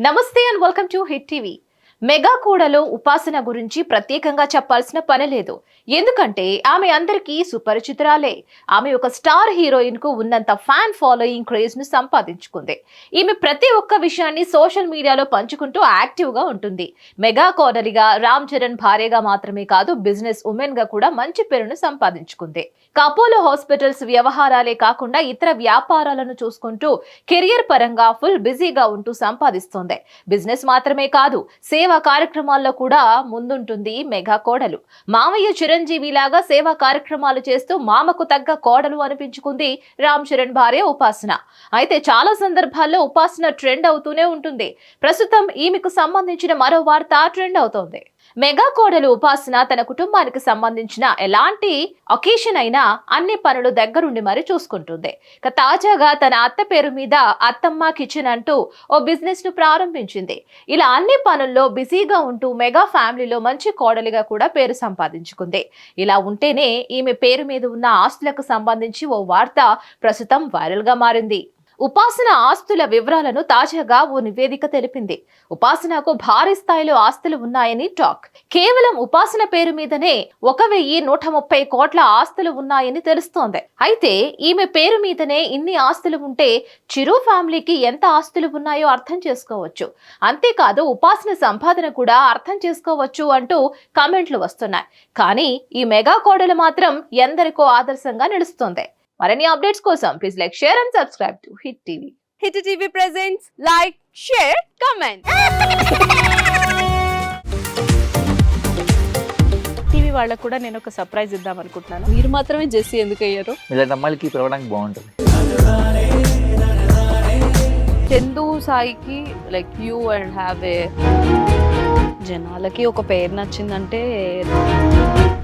నమస్తే and welcome to Hit TV mega కూడలో Upasana గురించి ప్రత్యేకంగా చెప్పాల్సిన పని లేదు. ఎందుకంటే ఆమె అందరికీ సుపరిచితురాలే. ఆమె ఒక స్టార్ హీరోయిన్కు ఉన్నంత ఫ్యాన్ ఫాలోయింగ్ క్రేజ్ను సంపాదించుకుంది. ఈమె ప్రతి ఒక్క విషయాన్ని సోషల్ మీడియాలో పంచుకుంటూ యాక్టివ్గా ఉంటుంది. మెగా కోడలిగా రామ్ చరణ్ భార్యగా మాత్రమే కాదు బిజినెస్ ఉమెన్గా కూడా మంచి పేరును సంపాదించుకుంది. కపోలో హాస్పిటల్స్ వ్యవహారాలే కాకుండా ఇతర వ్యాపారాలను చూసుకుంటూ కెరియర్ పరంగా ఫుల్ బిజీగా ఉంటూ సంపాదిస్తోంది. బిజినెస్ మాత్రమే కాదు సేవ కార్యక్రమాల్లో కూడా ముందుంటుంది మెగా కోడలు. మామయ్య చిరంజీవి లాగా సేవా కార్యక్రమాలు చేస్తూ మామకు తగ్గ కోడలు అనిపించుకుంది రామ్ చరణ్ భార్య ఉపాసన. అయితే చాలా సందర్భాల్లో ఉపాసన ట్రెండ్ అవుతూనే ఉంటుంది. ప్రస్తుతం ఈమెకు సంబంధించిన మరో వార్త ట్రెండ్ అవుతోంది. మెగా కోడలు ఉపాసన తన కుటుంబానికి సంబంధించిన ఎలాంటి ఒకేషన్ అయినా అన్ని పనులు దగ్గరుండి మరి చూసుకుంటుంది. ఇక తాజాగా తన అత్త పేరు మీద అత్తమ్మ కిచెన్ అంటూ ఓ బిజినెస్ను ప్రారంభించింది. ఇలా అన్ని పనుల్లో బిజీగా ఉంటూ మెగా ఫ్యామిలీలో మంచి కోడలిగా కూడా పేరు సంపాదించుకుంది. ఇలా ఉంటేనే ఈమె పేరు మీద ఉన్న ఆస్తులకు సంబంధించి ఓ వార్త ప్రస్తుతం వైరల్గా మారింది. ఉపాసన ఆస్తుల వివరాలను తాజాగా ఓ నివేదిక తెలిపింది. ఉపాసనకు భారీ స్థాయిలో ఆస్తులు ఉన్నాయని టాక్. కేవలం ఉపాసన పేరు మీదనే ఒక వెయ్యి నూట ముప్పై కోట్ల ఆస్తులు ఉన్నాయని తెలుస్తోంది. అయితే ఈమె పేరు మీదనే ఇన్ని ఆస్తులు ఉంటే చిరు ఫ్యామిలీకి ఎంత ఆస్తులు ఉన్నాయో అర్థం చేసుకోవచ్చు. అంతేకాదు ఉపాసన సంపాదన కూడా అర్థం చేసుకోవచ్చు అంటూ కామెంట్లు వస్తున్నాయి. కానీ ఈ మెగా కోడలు మాత్రం ఎందరికో ఆదర్శంగా నిలుస్తోంది. మరిన్ని అప్డేట్స్ కోసం please like share and subscribe to Hit TV Hit TV presents like share comment TV వాళ్ళకు కూడా నేను ఒక సర్ప్రైజ్ ఇద్దాం అనుకుంటున్నాను. మీరు మాత్రమే జెస్సీ ఎందుకు అయ్యారు? ఇలాంటి అమ్మాయిలకి పిలవడానికి బాగుంటుంది. చందు సాయికి like you and have a జనాలకి ఒక పేరు నచ్చిందంటే